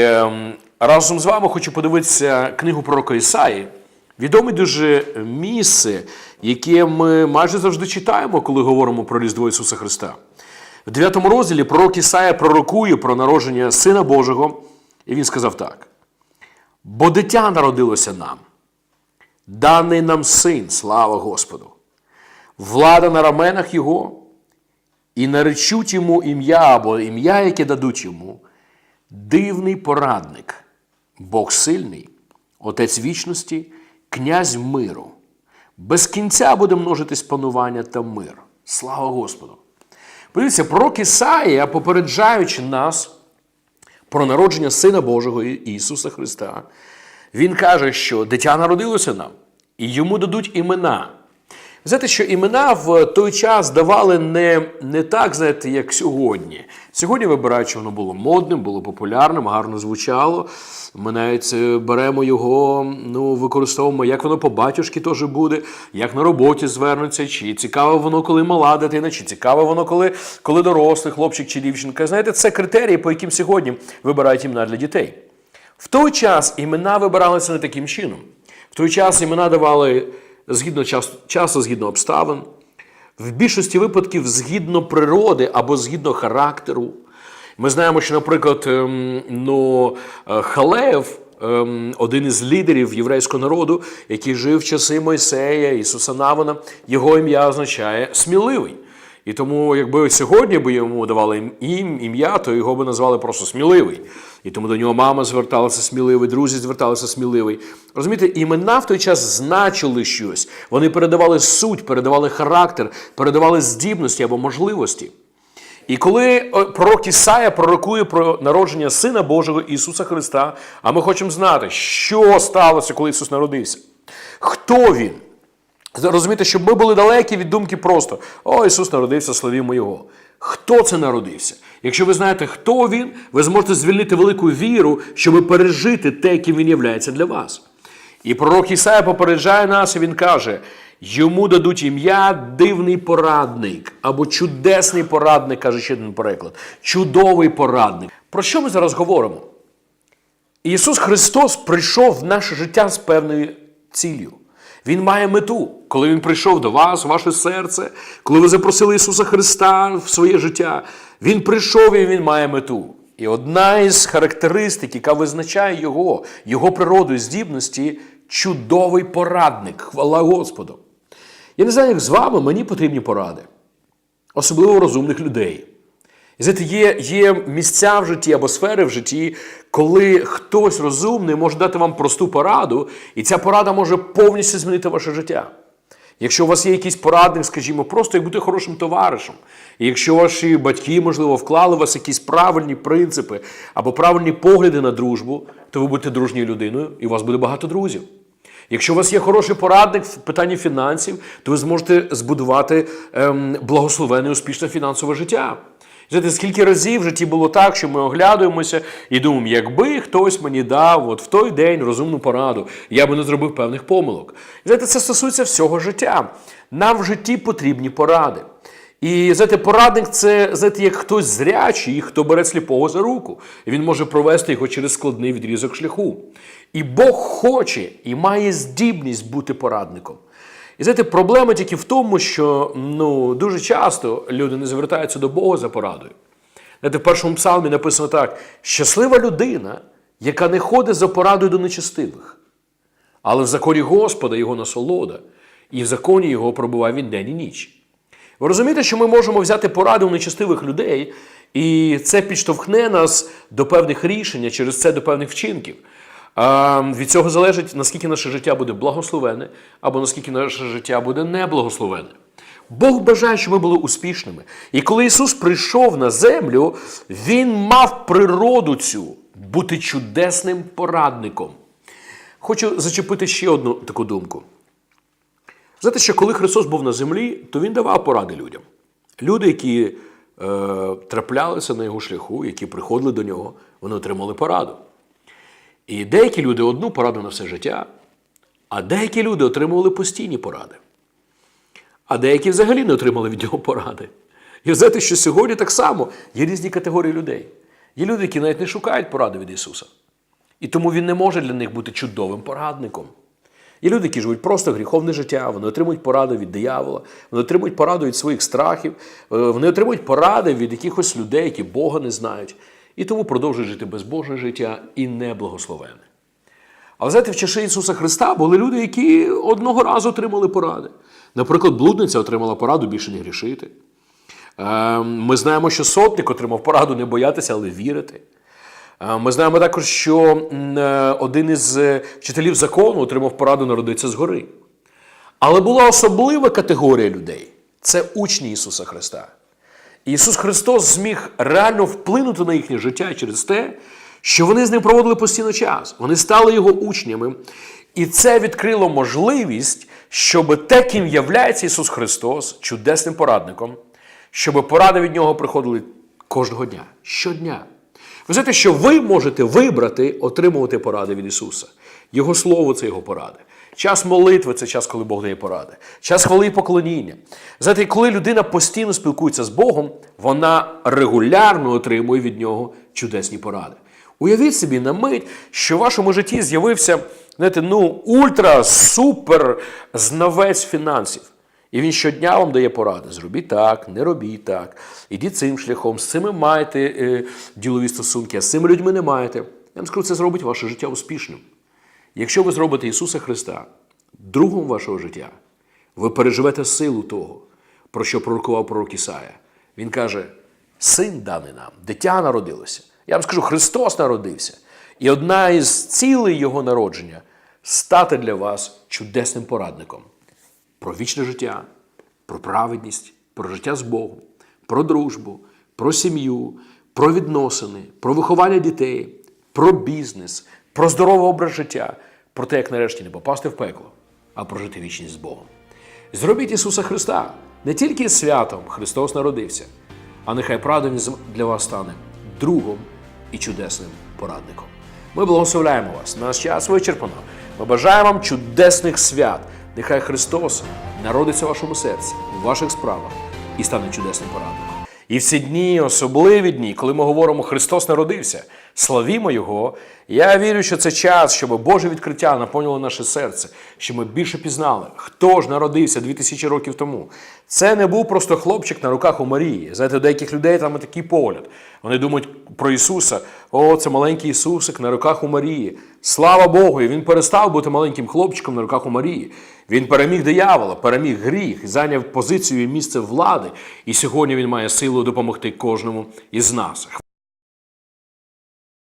Ем, разом з вами хочу подивитися книгу пророка Ісаї. Відоме дуже місце, яке ми майже завжди читаємо, коли говоримо про Різдво Ісуса Христа. В 9 розділі пророк Ісая пророкує про народження Сина Божого, і він сказав так: бо дитя народилося нам, даний нам син, слава Господу, влада на раменах Його, і наречуть йому ім'я або ім'я, яке дадуть йому, дивний порадник, Бог сильний, Отець вічності, князь миру. Без кінця буде множитись панування та мир. Слава Господу! Подивіться, пророк Ісаїя, попереджаючи нас про народження Сина Божого Ісуса Христа, він каже, що дитя народилося нам, і йому дадуть імена. Знаєте, що імена в той час давали не, не так, знаєте, як сьогодні. Сьогодні вибирають, що воно було модним, було популярним, гарно звучало. Ми навіть е, беремо його, ну, використовуємо, як воно по батюшки теж буде, як на роботі звернуться, чи цікаво воно, коли мала дитина, чи цікаво воно, коли, коли дорослий хлопчик чи дівчинка. Знаєте, це критерії, по яким сьогодні вибирають імена для дітей. В той час імена вибиралися не таким чином. В той час імена давали згідно часу, часу, згідно обставин, в більшості випадків згідно природи або згідно характеру. Ми знаємо, що, наприклад, ем, ну, е, Халеєв, ем, один із лідерів єврейського народу, який жив в часи Мойсея, Ісуса Навина, його ім'я означає сміливий. І тому, якби сьогодні би йому давали ім, ім'я, то його би назвали просто сміливий. І тому до нього мама зверталася сміливий, друзі зверталися сміливий. Розумієте, імена в той час значили щось. Вони передавали суть, передавали характер, передавали здібності або можливості. І коли е, пророк Ісая пророкує про народження Сина Божого Ісуса Христа, а ми хочемо знати, що сталося, коли Ісус народився, хто Він. Розумієте, щоб ми були далекі від думки просто: О, Ісус народився, славімо Його. Хто це народився? Якщо ви знаєте, хто він, ви зможете звільнити велику віру, щоб пережити те, яким він являється для вас. І пророк Ісая попереджає нас, і він каже: йому дадуть ім'я дивний порадник або чудесний порадник, каже ще один переклад. Чудовий порадник. Про що ми зараз говоримо? Ісус Христос прийшов в наше життя з певною ціллю. Він має мету, коли Він прийшов до вас, ваше серце, коли ви запросили Ісуса Христа в своє життя. Він прийшов і Він має мету. І одна із характеристик, яка визначає Його, Його природу і здібності чудовий порадник. Хвала Господу. Я не знаю, як з вами, мені потрібні поради, особливо розумних людей. І знаєте, є, є місця в житті або сфери в житті, коли хтось розумний може дати вам просту пораду, і ця порада може повністю змінити ваше життя. Якщо у вас є якийсь порадник, скажімо, просто як бути хорошим товаришем, і якщо ваші батьки, можливо, вклали у вас якісь правильні принципи або правильні погляди на дружбу, то ви будете дружньою людиною, і у вас буде багато друзів. Якщо у вас є хороший порадник в питанні фінансів, то ви зможете збудувати ем, благословенне успішне фінансове життя. Знаєте, скільки разів в житті було так, що ми оглядуємося і думаємо, якби хтось мені дав от в той день розумну пораду, я би не зробив певних помилок. І знаєте, це стосується всього життя. Нам в житті потрібні поради. І знаєте, порадник це знаєте, як хтось зрячий, хто бере сліпого за руку. І він може провести його через складний відрізок шляху. І Бог хоче і має здібність бути порадником. І знаєте, проблема тільки в тому, що ну, дуже часто люди не звертаються до Бога за порадою. Знаєте, в першому псалмі написано так: щаслива людина, яка не ходить за порадою до нечестивих, але в законі Господа його насолода, і в законі його пробуває він день і ніч. Ви розумієте, що ми можемо взяти поради у нечестивих людей, і це підштовхне нас до певних рішень, а через це до певних вчинків. Від цього залежить, наскільки наше життя буде благословенне, або наскільки наше життя буде неблагословенне. Бог бажає, щоб ми були успішними. І коли Ісус прийшов на землю, Він мав природу цю бути чудесним порадником. Хочу зачепити ще одну таку думку. Знаєте, що коли Христос був на землі, то Він давав поради людям. Люди, які е, траплялися на його шляху, які приходили до нього, вони отримали пораду. І деякі люди одну пораду на все життя, а деякі люди отримували постійні поради. А деякі взагалі не отримали від нього поради. І знаєте, що сьогодні так само є різні категорії людей. Є люди, які навіть не шукають поради від Ісуса. І тому Він не може для них бути чудовим порадником. Є люди, які живуть просто гріховне життя, вони отримують пораду від диявола, вони отримують пораду від своїх страхів, е, вони отримують поради від якихось людей, які Бога не знають, і тому продовжують жити безбожне життя і неблагословенне. Але знаєте, в часи Ісуса Христа були люди, які одного разу отримали поради. Наприклад, блудниця отримала пораду більше не грішити. Е, Ми знаємо, що сотник отримав пораду не боятися, але вірити. Е, Ми знаємо також, що е, один із е, вчителів закону отримав пораду народитися згори. Але була особлива категорія людей це учні Ісуса Христа. Ісус Христос зміг реально вплинути на їхнє життя через те, що вони з ним проводили постійно час. Вони стали його учнями. І це відкрило можливість, щоб те, ким являється Ісус Христос, чудесним порадником, щоб поради від нього приходили кожного дня, щодня. Ви знаєте, що ви можете вибрати отримувати поради від Ісуса. Його слово це його поради. Час молитви це час, коли Бог дає поради. Час хвали і поклоніння. Знаєте, коли людина постійно спілкується з Богом, вона регулярно отримує від нього чудесні поради. Уявіть собі на мить, що в вашому житті з'явився знаєте, ну, ультра супер знавець фінансів. І він щодня вам дає поради. Зробіть так, не робіть так. Ідіть цим шляхом, з цими маєте е, ділові стосунки, а з цими людьми не маєте. Я вам скажу, це зробить ваше життя успішним. Якщо ви зробите Ісуса Христа другом вашого життя, ви переживете силу того, про що пророкував пророк Ісая. Він каже: син даний нам, дитя народилося. Я вам скажу, Христос народився. І одна із цілей Його народження стати для вас чудесним порадником про вічне життя, про праведність, про життя з Богом, про дружбу, про сім'ю, про відносини, про виховання дітей, про бізнес, про здоровий образ життя, про те, як нарешті не попасти в пекло, а прожити вічність з Богом. Зробіть Ісуса Христа не тільки святом Христос народився, а нехай правда для вас стане другом і чудесним порадником. Ми благословляємо вас. Наш час вичерпано. Ми бажаємо вам чудесних свят. Нехай Христос народиться в вашому серці, у ваших справах і стане чудесним порадником. І в ці дні, особливі дні, коли ми говоримо Христос народився, славімо Його. Я вірю, що це час, щоб Боже відкриття наповнило наше серце, щоб ми більше пізнали, хто ж народився 2000 років тому. Це не був просто хлопчик на руках у Марії. Знаєте, у деяких людей там такий погляд. Вони думають про Ісуса. О, це маленький Ісусик на руках у Марії. Слава Богу! І він перестав бути маленьким хлопчиком на руках у Марії. Він переміг диявола, переміг гріх, зайняв позицію і місце влади. І сьогодні він має силу допомогти кожному із нас.